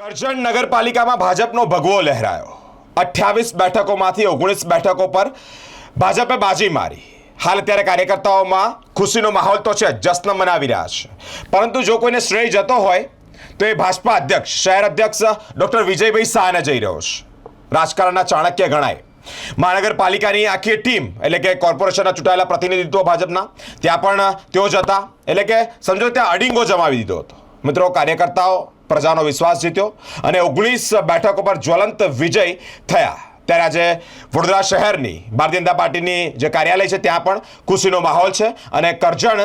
કરજણ નગરપાલિકામાં ભાજપનો ભગવો લહેરાયો. અઠ્યાવીસ બેઠકોમાંથી ઓગણીસ બેઠકો પર ભાજપે બાજી મારી. હાલ અત્યારે કાર્યકર્તાઓમાં ખુશીનો માહોલ તો છે, જશ્ન મનાવી રહ્યા છે. પરંતુ જો કોઈને શ્રેય જતો હોય, તો એ ભાજપા અધ્યક્ષ, શહેર અધ્યક્ષ ડૉક્ટર વિજયભાઈ શાહને જઈ રહ્યો છે. રાજકારણના ચાણક્ય ગણાય. મહાનગરપાલિકાની આખી ટીમ, એટલે કે કોર્પોરેશનના ચૂંટાયેલા પ્રતિનિધિત્વ ભાજપના, ત્યાં પણ તેઓ જતા એટલે કે સમજો ત્યાં અડિંગો જમાવી દીધો હતો. મિત્રો, કાર્યકર્તાઓ પ્રજાનો વિશ્વાસ જીત્યો અને ઓગણીસ બેઠકો પર જ્વલંત વિજય થયા. ત્યારે આજે વડોદરા શહેરની ભારતીય જનતા પાર્ટીની જે કાર્યાલય છે, ત્યાં પણ ખુશીનો માહોલ છે અને કરજણ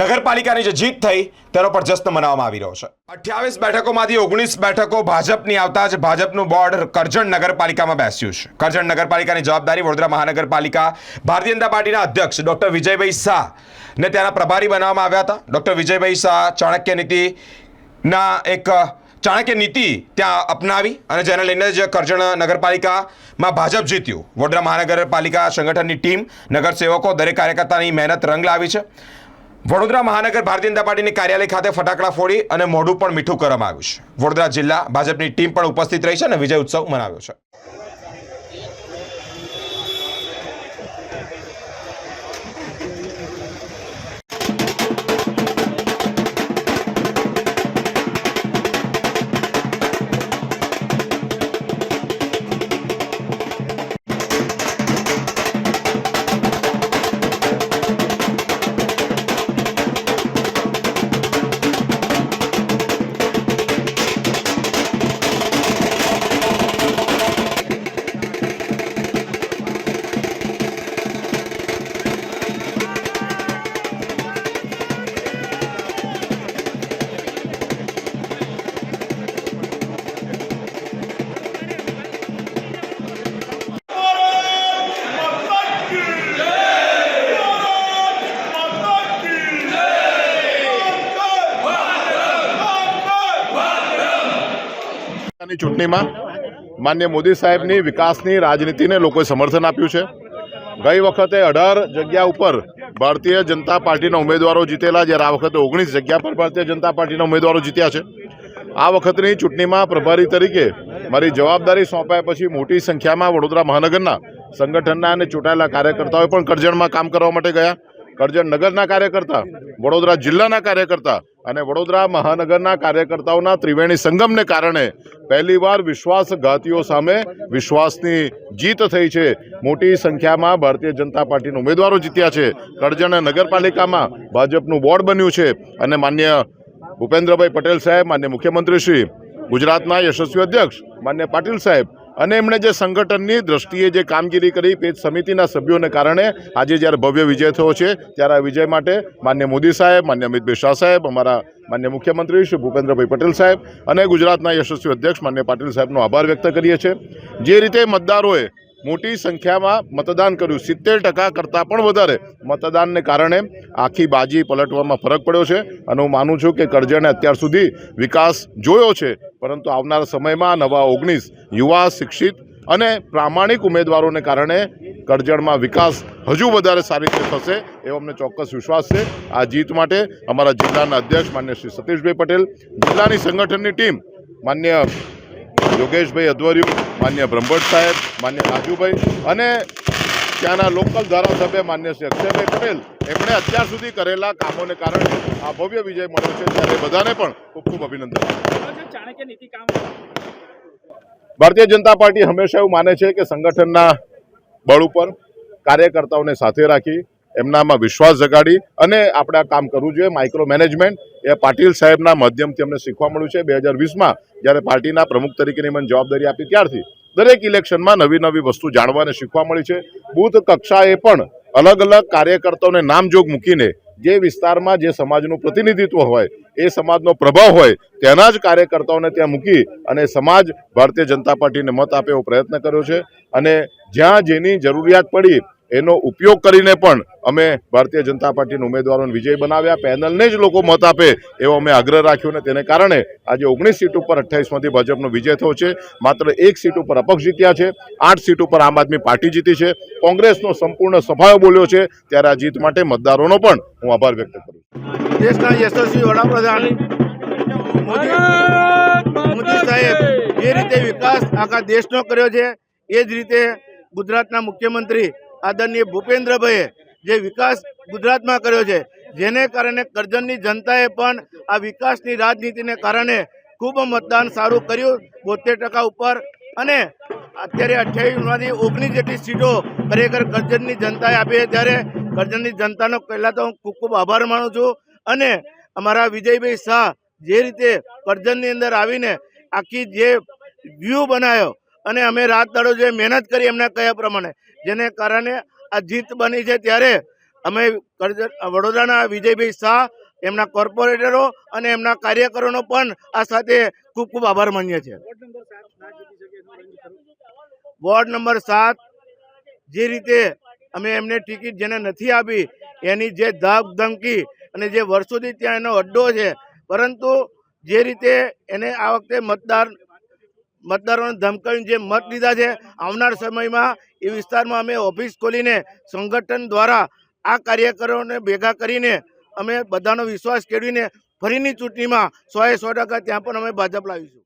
નગરપાલિકાની જે જીત થઈ, તેનો પણ જશ્ન મનાવવામાં આવી રહ્યો છે. અઠ્યાવીસ બેઠકોમાંથી ઓગણીસ બેઠકો ભાજપની આવતા જ ભાજપનું બોર્ડ કરજણ નગરપાલિકામાં બેસ્યું છે. કરજણ નગરપાલિકાની જવાબદારી વડોદરા મહાનગરપાલિકા ભારતીય જનતા પાર્ટીના અધ્યક્ષ ડોક્ટર વિજયભાઈ શાહ ને ત્યાંના પ્રભારી બનાવવામાં આવ્યા હતા. ડોક્ટર વિજયભાઈ શાહ ચાણક્ય નીતિના એક ચાણક્ય નીતિ ત્યાં અપનાવી અને જેને લઈને જ કરજણ નગરપાલિકામાં ભાજપ જીત્યું. વડોદરા મહાનગરપાલિકા સંગઠનની ટીમ નગરસેવકો દરેક કાર્યકર્તાની મહેનત રંગ લાવી છે. વડોદરા મહાનગર ભારતીય જનતા પાર્ટીની કાર્યાલય ખાતે ફટાકડા ફોડી અને મોઢું પણ મીઠું કરવામાં આવ્યું છે. વડોદરા જિલ્લા ભાજપની ટીમ પણ ઉપસ્થિત રહી છે અને વિજય ઉત્સવ મનાવ્યો છે. ની ચૂંટણીમાં માન્ય મોદી સાહેબની વિકાસની રાજનીતિને લોકોએ સમર્થન આપ્યું છે. ગઈ વખતે અઢાર જગ્યા ઉપર ભારતીય જનતા પાર્ટીના ઉમેદવારો જીતેલા, જ્યારે આ વખતે ઓગણીસ જગ્યા પર ભારતીય જનતા પાર્ટીના ઉમેદવારો જીત્યા છે. આ વખતની ચૂંટણીમાં પ્રભારી તરીકે મારી જવાબદારી સોંપાયા પછી મોટી સંખ્યામાં વડોદરા મહાનગરના સંગઠનના અને ચૂંટાયેલા કાર્યકર્તાઓએ પણ કરજણમાં કામ કરવા માટે ગયા. કરજણ નગરના કાર્યકર્તા, વડોદરા જિલ્લાના કાર્યકર્તા અને વડોદરા મહાનગરના કાર્યકર્તાઓના ત્રિવેણી સંગમને કારણે પહેલીવાર વિશ્વાસઘાતીઓ સામે વિશ્વાસની જીત થઈ છે. મોટી સંખ્યામાં ભારતીય જનતા પાર્ટીના ઉમેદવારો જીત્યા છે. કરજણ નગરપાલિકામાં ભાજપનું બોર્ડ બન્યું છે અને માન્ય ભૂપેન્દ્રભાઈ પટેલ સાહેબ, માન્ય મુખ્યમંત્રી શ્રી ગુજરાતના યશસ્વી અધ્યક્ષ, માન્ય પાટીલ સાહેબ અને એમણે જે સંગઠનની દ્રષ્ટિએ જે કામગીરી કરી પેજ સમિતિના સભ્યોને કારણે આજે જ્યારે ભવ્ય વિજય થયો છે, ત્યારે આ વિજય માટે માન્ય મોદી સાહેબ, માન્ય અમિતભાઈ શાહ સાહેબ, અમારા માન્ય મુખ્યમંત્રી શ્રી ભૂપેન્દ્રભાઈ પટેલ સાહેબ અને ગુજરાતના યશસ્વી અધ્યક્ષ માન્ય પાટીલ સાહેબનો આભાર વ્યક્ત કરીએ છીએ. જે રીતે મતદારોએ મોટી સંખ્યામાં મતદાન કર્યું, સિત્તેર ટકા કરતાં પણ વધારે મતદાનને કારણે આખી બાજી પલટવામાં ફરક પડ્યો છે. અને હું માનું છું કે કરજણે અત્યાર સુધી વિકાસ જોયો છે પરંતુ આવનારા સમયમાં નવા ઓગણીસ યુવા, શિક્ષિત અને પ્રામાણિક ઉમેદવારોને કારણે કરજણમાં વિકાસ હજુ વધારે સારી રીતે થશે એવો અમને ચોક્કસ વિશ્વાસ છે. આ જીત માટે અમારા જિલ્લાના અધ્યક્ષ માન્ય શ્રી સતીશભાઈ પટેલ, જિલ્લાની સંગઠનની ટીમ માન્ય યોગેશભાઈ અધવરિયું, માન્ય બ્રહ્મભટ્ટ સાહેબ, માન્ય રાજુભાઈ અને ત્યાંના લોકલ ધારાસભ્ય માન્ય શ્રી અક્ષયભાઈ પટેલ, એમણે અત્યાર સુધી કરેલા કામોને કારણે આ ભવ્ય વિજય મળ્યો છે. ત્યારે બધાને પણ ખૂબ ખૂબ અભિનંદન. ભારતીય જનતા પાર્ટી હંમેશા એવું માને છે કે સંગઠનના બળ ઉપર કાર્યકર્તાઓને સાથે રાખી, એમનામાં વિશ્વાસ જગાડી અને આપણે આ કામ કરવું જોઈએ. માઇક્રો મેનેજમેન્ટ એ પાટીલ સાહેબના માધ્યમથી અમને શીખવા મળ્યું છે. બે હજાર વીસમાં જ્યારે પાર્ટીના પ્રમુખ તરીકેની મને જવાબદારી આપી ત્યારથી દરેક ઇલેક્શનમાં નવી નવી વસ્તુ જાણવા અને શીખવા મળી છે. બુથ કક્ષાએ પણ અલગ અલગ કાર્યકર્તાઓને નામજોગ મૂકીને જે વિસ્તારમાં જે સમાજનું પ્રતિનિધિત્વ હોય, એ સમાજનો પ્રભાવ હોય તેના જ કાર્યકર્તાઓને ત્યાં મૂકી અને સમાજ ભારતીય જનતા પાર્ટીને મત આપે એવો પ્રયત્ન કર્યો છે. અને જ્યાં જેની જરૂરિયાત પડી એનો ઉપયોગ કરીને પણ અમે ભારતીય જનતા પાર્ટીના ઉમેદવારોને વિજય બનાવ્યા. પેનલને જ લોકો મત આપે એવો અમે આગ્રહ રાખ્યો અને તેને કારણે આજે ઓગણીસ સીટ ઉપર અઠ્યાવીસમાંથી ભાજપનો વિજય થયો છે. માત્ર એક સીટ ઉપર અપક્ષ જીત્યા છે. આઠ સીટ ઉપર આમ આદમી પાર્ટી જીતી છે. કોંગ્રેસનો સંપૂર્ણ સફાયો બોલ્યો છે. ત્યારે આ જીત માટે મતદારોનો પણ હું આભાર વ્યક્ત કરું છું. દેશના યશસ્વી વડાપ્રધાન મોદી સાહેબ સાહેબ રીતે વિકાસ આખા દેશનો કર્યો છે. એ જ રીતે ગુજરાતના મુખ્યમંત્રી આદરણીય ભૂપેન્દ્રભાઈએ જે વિકાસ ગુજરાતમાં કર્યો છે, જેને કારણે કરજણની જનતાએ પણ આ વિકાસની રાજનીતિને કારણે ખૂબ મતદાન સારું કર્યું, બોતેર ટકા ઉપર. અને અત્યારે અઠ્યાવીસમાંથી ઓગણીસ જેટલી સીટો ખરેખર કરજણની જનતાએ આપી છે ત્યારે કરજણની જનતાનો પહેલાં તો હું ખૂબ ખૂબ આભાર માનું છું. અને અમારા વિજયભાઈ શાહ જે રીતે કરજણની અંદર આવીને આખી જે વ્યૂ બનાવ્યો અને અમે રાત દાડો જે મહેનત કરી એમના કયા પ્રમાણે જેને કારણે આ જીત બની છે ત્યારે અમે વડોદરાના વિજયભાઈ શાહ, એમના કોર્પોરેટરો અને એમના કાર્યકરોનો પણ આ સાથે ખૂબ ખૂબ આભાર માનીએ છીએ. વોર્ડ નંબર સાત, જે રીતે અમે એમને ટિકિટ જેને નથી આપી, એની જે ધાક ધમકી અને જે વર્ષોથી ત્યાં એનો અડ્ડો છે, પરંતુ જે રીતે એને આ વખતે મતદાર મતદારોને ધમકાવીને જે મત લીધા છે, આવનાર સમયમાં એ વિસ્તારમાં અમે ઓફિસ ખોલીને સંગઠન દ્વારા આ કાર્યકરોને ભેગા કરીને અમે બધાનો વિશ્વાસ કેળવીને ફરીની ચૂંટણીમાં સોએ સો ટકા ત્યાં પણ અમે ભાજપ લાવીશું.